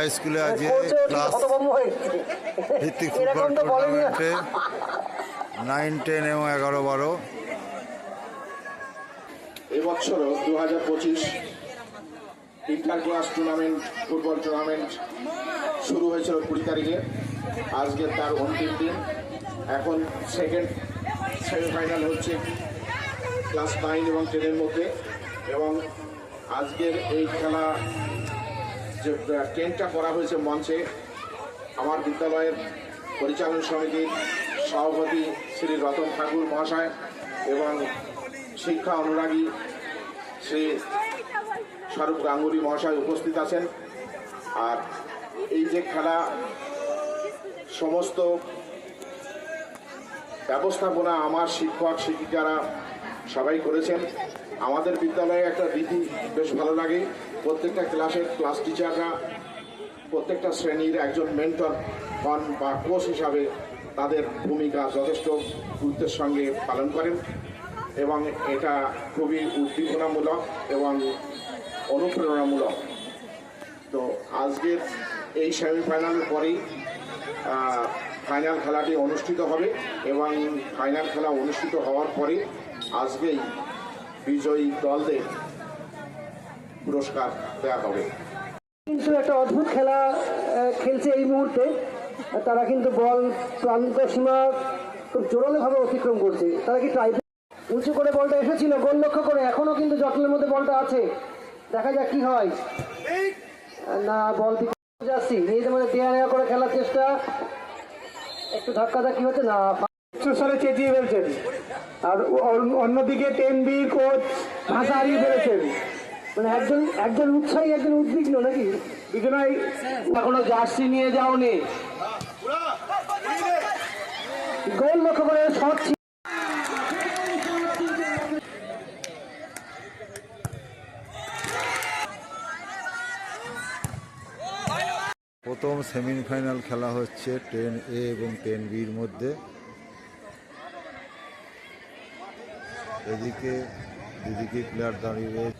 High স্কুলে আজকে class হতভম্ব হয়ে গেছে। ভিত্তিক ফুটবল টুর্নামেন্টে নাইন টেন এবং এগারো বারো। এবছরও দু হাজার পঁচিশ inter class tournament football tournament শুরু হয়েছিল কুড়ি তারিখে। আজকে তার অন্তিম দিন। এখন সেকেন্ড সেমিফাইনাল হচ্ছে ক্লাস নাইন এবং টেনের মধ্যে। এবং আজকের এই খেলা যে টেনটা করা হয়েছে মঞ্চে, আমার বিদ্যালয়ের পরিচালন সমিতির সভাপতি শ্রী রতন ঠাকুর মহাশয় এবং শিক্ষা অনুরাগী শ্রী স্বরূপ গাঙ্গুলি মহাশয় উপস্থিত আছেন। আর এই যে খেলা, সমস্ত ব্যবস্থাপনা আমার শিক্ষক, শিক্ষিকারা সবাই করেছেন। আমাদের বিদ্যালয়ে একটা রীতি বেশ ভালো লাগে। প্রত্যেকটা ক্লাসের ক্লাস টিচাররা প্রত্যেকটা শ্রেণির একজন মেন্টর হন বা কোচ হিসাবে তাদের ভূমিকা যথেষ্ট গুরুত্বের সঙ্গে পালন করেন এবং এটা খুবই উদ্দীপনামূলক এবং অনুপ্রেরণামূলক। তো আজকের এই সেমিফাইনালের পরেই ফাইনাল খেলাটি অনুষ্ঠিত হবে এবং ফাইনাল খেলা অনুষ্ঠিত হওয়ার পরে আজকেই বিজয়ী দলদের পুরস্কার দেওয়া হবে। কিন্তু একটা অদ্ভুত খেলা খেলছে এই মুহূর্তে। তারা কিন্তু বল প্রান্ত সীমা খুব জোরালোভাবে অতিক্রম করছে। তারা কি ট্রাই উঁচু করে বলটা এসেছিল গোল লক্ষ্য করে। এখনও কিন্তু জটলের মধ্যে বলটা আছে। দেখা যাক কি হয়। না বল দিকে যাচ্ছি। নিজেদের মধ্যে দেয়া নেওয়া করে খেলার চেষ্টা। একটু ধাক্কা ধাক্কি হচ্ছে। না সালে চেঁচিয়ে ফেলছেন। আর অন্যদিকে টেন বি কোচ ভাষা হারিয়ে ফেলেছেন। মানে একজন একজন উৎসাহী, একজন নাকি? এখনও জার্সি নিয়ে লক্ষ্য করে প্রথম সেমিফাইনাল খেলা হচ্ছে টেন এ এবং টেন বির মধ্যে। এদিকে দুদিকে প্লেয়ার দাঁড়িয়ে রয়েছে।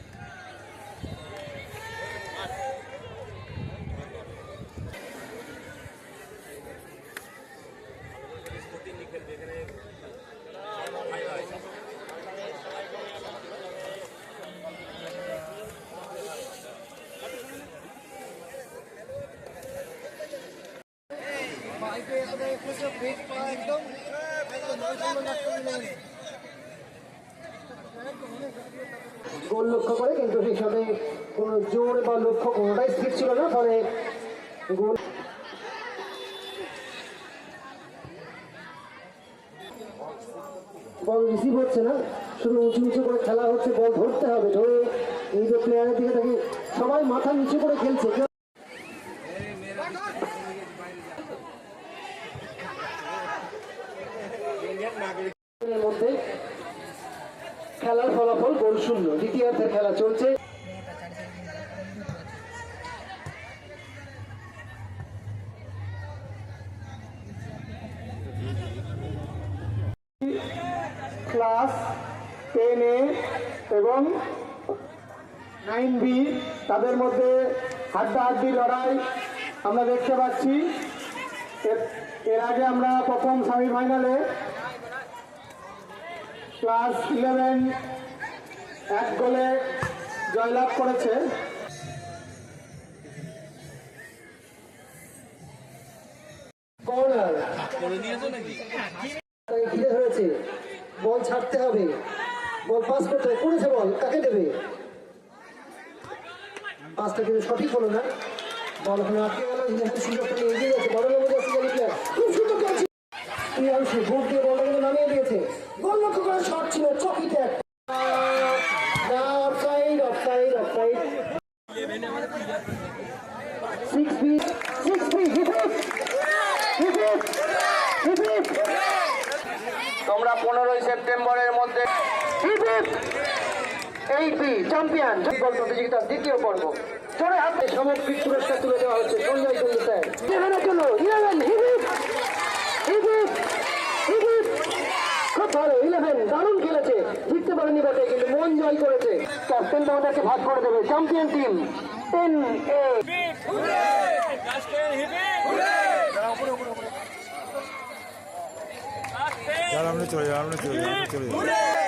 গোল লক্ষ্য করে, কিন্তু হিসাবে কোনো জোর বা লক্ষ্য স্থির ছিল না, ফলে গোল বল রিসিভ হচ্ছে না। শুধু উঁচু নিচু করে খেলা হচ্ছে, বল ধরতে হবে। ধরে এই যে প্লেয়ারের দিকে তাকে সবাই মাথা নিচু করে খেলছে। খেলার ফলাফল গোল শূন্য। খেলা চলছে। ক্লাস টেন এ এবং নাইন বি, তাদের মধ্যে হাড্ডাহাড্ডি লড়াই আমরা দেখতে পাচ্ছি। এর আগে আমরা প্রথম সেমিফাইনালে ক্লাস ইলেভেন এক গোলে জয়লাভ করেছে। বল ছাড়তে হবে। বল পাস করতে করেছে বল। কাকে দেবে? পাসটা কিন্তু সঠিক হলো না। বল ওখানে আটকে গেল। সুযোগটা এগিয়ে গেছে। বড় খেলছে প্রিয়াংশু বুট দিয়ে বলটা করে শট ছিল চকিতে একটা না offside offside offside six B six B তোমরা পনেরোই সেপ্টেম্বরের মধ্যে এইট বি চ্যাম্পিয়ন ফুটবল প্রতিযোগিতার দ্বিতীয় পর্ব। জোরে হাতে সামগ্রিক পুরস্কার তুলে দেওয়া হচ্ছে। সঞ্জয় কুন্ডু স্যার জন্য ইলেভেন ফাইনাল করেছে। ক্যাপ্টেন বাউন্ডারকে ভাগ করে দেবে। চ্যাম্পিয়ন টিম টেন এ চলে যাও চলে যাও চলে যাও